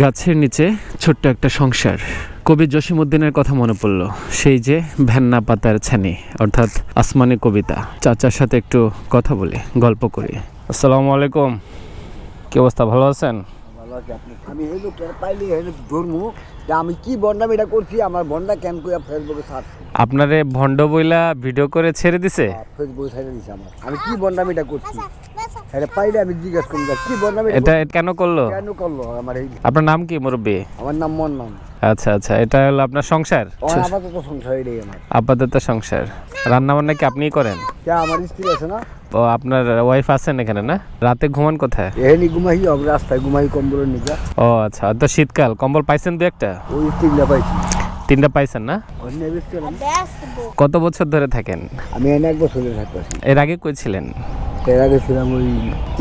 গাছের নিচে ছোট্ট একটা সংসার। কবি জসিমুদ্দিনের কথা মনে পড়ল সেই যে ভ্যান্না পাতার ছানি অর্থাৎ আসমানি কবিতা। চাচার সাথে একটু কথা বলি গল্প করি। আসসালামু আলাইকুম। কি অবস্থা ভালো আছেন? ভালো আমি এই লোকটা পাইলে এই ধর্মু আমি কি বন্ডাম এটা করছি আমার বন্ডা কেন করে ফেসবুকে ছাড়ছি আপনারে ভন্ড বইলা ভিডিও করে ছেড়ে দিছে? ফেসবুকে ছেড়ে দিছে আমার। আমি কি বন্ডাম এটা করছি? এটা পাইলে আমি জিজ্ঞেস করুন কি বন্ডাম এটা? কেন করল? কেন করল আমার এই? আপনার নাম কি মুরব্বী? আমার নাম মন আচ্ছা আচ্ছা এটা হলো আপনার সংসার? আপাতত সংসার এটাই আমার। আপাতত সংসার। রান্না বান্না কি আপনিই করেন? কে আমার স্ত্রী আছে না? ও আপনার ওয়াইফ আছেন এখানে না? রাতে ঘুমান কোথায়? ঘুমাই হবে রাস্তায় ঘুমাই কম্বলের নিচে। ও আচ্ছা তো শীতকাল কম্বল পাইছেন দু একটা? ওই স্ত্রীটা পাইছি। তিনটা পাইছেন না। কত বছর ধরে থাকেন? আমি এক বছর থাকতেছি এর আগে কই ছিলেন? এর আগে ছিলাম ওই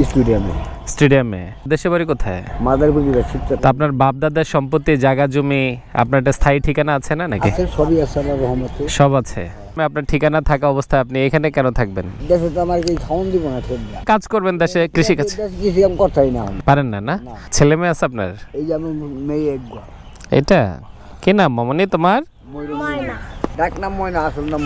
স্টুডিয়ামে। স্টেডিয়ামে। দেশে বাড়ি কোথায়? মাদারপুর জেলা শিবচর তো আপনার বাপ দাদার সম্পত্তি জায়গা জমি আপনার একটা স্থায়ী ঠিকানা আছে না নাকি? আছে সবই আছে আমার রহমতে। সব আছে। আপনার ঠিকানা থাকা অবস্থায় আপনি এখানে কেন থাকবেন? দেশে তো আমার কি দিব না ঠিক না কাজ করবেন দেশে কৃষি কাজ। দেশে কৃষি আমি করতেই না আমি। পারেন না না। ছেলে মেয়ে আছে আপনার? এই যে আমি মেয়ে এক এটা কি নাম মামনি তোমার? ময়ূরম ডাক নাম ময়না আসল নাম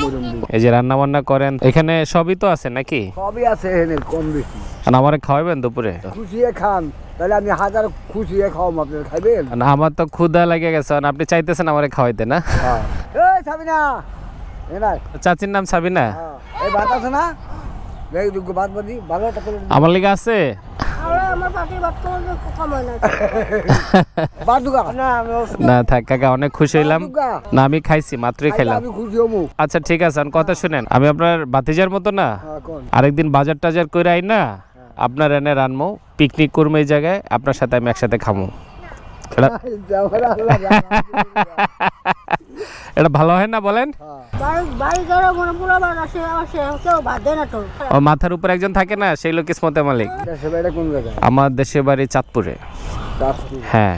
এই যে রান্না বান্না করেন এখানে সবই তো আছে নাকি? সবই আছে এখানে কম বেশি। আর আমারে খাওয়াবেন দুপুরে? খুশিয়ে খান তাহলে আমি হাজার খুশিয়ে খাওয়াম আপনার খাইবেন? আর আমার তো ক্ষুধা লেগে গেছে আপনি চাইতেছেন আমারে খাওয়াইতে না? হ্যাঁ। এই সাবিনা চাচির নাম সাবিনা? হ্যাঁ। এই ভাত আছে না? ভাত বাদি ভালো আমার লিগে আছে? না থাক কাকা অনেক খুশি হইলাম। না আমি খাইছি মাত্রই খাইলাম। খুশি হমু আচ্ছা ঠিক আছে কথা শুনেন আমি আপনার বাতিজার মতো না? হ্যাঁ আরেকদিন বাজার টাজার করে আই না আপনার এনে রানমো পিকনিক করব এই জায়গায় আপনার সাথে আমি একসাথে খামো। এটা ভালো হয় না বলেন? ও মাথার উপর একজন থাকে না সেই লোক কিসমতে মালিক। দেশে বাইরে কোন জায়গায়? আমার দেশের বাড়ি চাঁদপুরে। হ্যাঁ।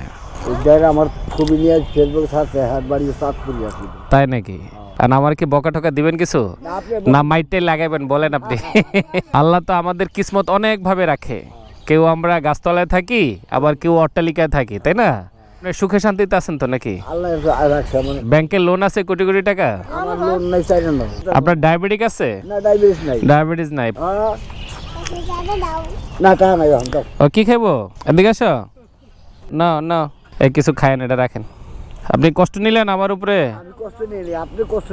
আমার ছবি নিয়ে ফেসবুক ছাড়ছে হাত বাড়ি চাঁদপুরি তাই নাকি? আর আমার কি বকা টকা দিবেন কিছু? না মাইটটাই লাগাবেন বলেন আপনি। আল্লাহ তো আমাদের কিসমত অনেক ভাবে রাখে কেউ আমরা গাছতলায় থাকি আবার কেউ অট্টালিকায় থাকি তাই না? সুখে শান্তিতে আছেন তো নাকি? ব্যাংকে লোন আছে কোটি কোটি টাকা? আমার লোন নাই চাই না। আপনার ডায়াবেটিক আছে? না ডায়াবেটিস নাই। ডায়াবেটিস নাই। না তা নাই ও কি খাইবো? এদিকে আসো। না না। এ কিছু খায় না এটা রাখেন। আপনি কষ্ট নিলেন আমার উপরে? আমি কষ্ট নিয়ে আপনি কষ্ট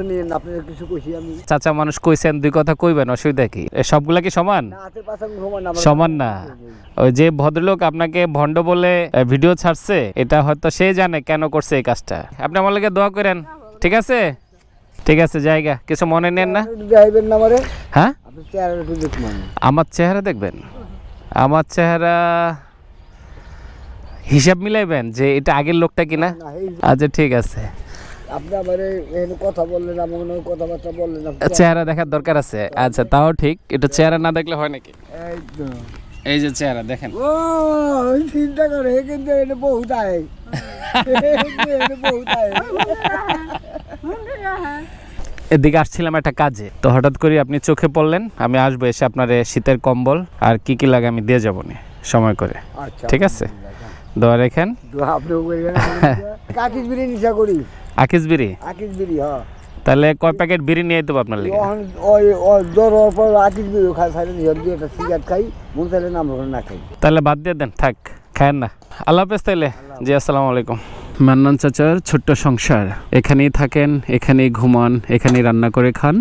কিছু কইছি আমি। চাচা মানুষ কইছেন দুই কথা কইবেন অসুবিধা কি? এ সবগুলা কি সমান? না হাতের পাশে সমান না, সমান না ওই যে ভদ্রলোক আপনাকে ভণ্ড বলে এ, ভিডিও ছাড়ছে এটা হয়তো সে জানে কেন করছে এই কাজটা। আপনি আমার লাগে দোয়া করেন ঠিক আছে? ঠিক আছে জায়গা কিছু মনে নেন না? একটু দেখাইবেন না আমারে? হ্যাঁ? আপনি চেহারা একটু দেখুন আমার চেহারা দেখবেন? আমার চেহারা হিসাব মিলাইবেন যে এটা আগের লোকটা কিনা? না আচ্ছা ঠিক আছে। আপনি আমারে কথা বললেন আমার কথাবার্তা বললেন চেহারা দেখার দরকার আছে। আচ্ছা তাও ঠিক। এটা চেহারা না দেখলে হয় নাকি? এই যে চেহারা দেখেন। ও চিন্তা করে কিন্তু এটা বহুত আয়। বহুত আয় এদিকে আসছিলাম একটা কাজে। তো হঠাৎ করে আপনি চোখে পড়লেন আমি আসব এসে আপনার শীতের কম্বল আর কি কি লাগে আমি দিয়ে যাব নি সময় করে। আচ্ছা ঠিক আছে? দোয়া রেখেন। তো আপনি বিড়ি নিশা করি। আকিস বিড়ি আকিস বিড়ি হ্যাঁ। তাহলে কয় প্যাকেট বিড়ি নিয়ে দেবো আপনার লিগে? ওই জ্বর হওয়ার পর আকিস বিড়ি খাই খাই দিয়ে একটা সিগারেট খাই মন চাইলে না আমরা না খাই। তাহলে বাদ দিয়ে দেন থাক খায়েন না। আল্লাহ হাফেজ তাইলে। জি আসসালামু আলাইকুম। মান্নান চাচার ছোট্ট সংসার। এখানেই থাকেন এখানেই ঘুমান এখানেই রান্না করে খান।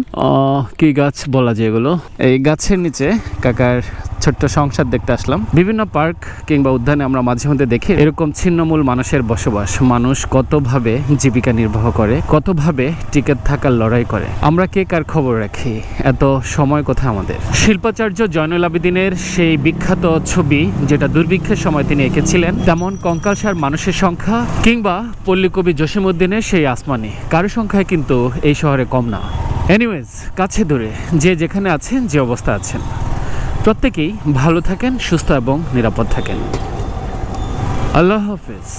কি গাছ বলা যায় এগুলো? এই গাছের নিচে কাকার ছোট্ট সংসার দেখতে আসলাম। বিভিন্ন পার্ক কিংবা উদ্যানে আমরা মাঝে মধ্যে দেখি এরকম ছিন্নমূল মানুষের বসবাস। মানুষ কতভাবে জীবিকা নির্বাহ করে, কতভাবে টিকে থাকার লড়াই করে। আমরা কে কার খবর রাখি? এত সময় কোথায় আমাদের? শিল্পাচার্য জয়নুল আবেদিনের সেই বিখ্যাত ছবি যেটা দুর্ভিক্ষের সময় তিনি এঁকেছিলেন, তেমন কঙ্কালসার মানুষের সংখ্যা কিংবা পল্লীকবি জসিমউদ্দিনের সেই আসমানি। কারও সংখ্যায় কিন্তু এই শহরে কম না। এনিওয়েজ কাছে দূরে, যে যেখানে আছেন, যে অবস্থা আছেন। প্রত্যেকেই ভালো থাকেন সুস্থ এবং নিরাপদ থাকেন। আল্লাহ হাফেজ।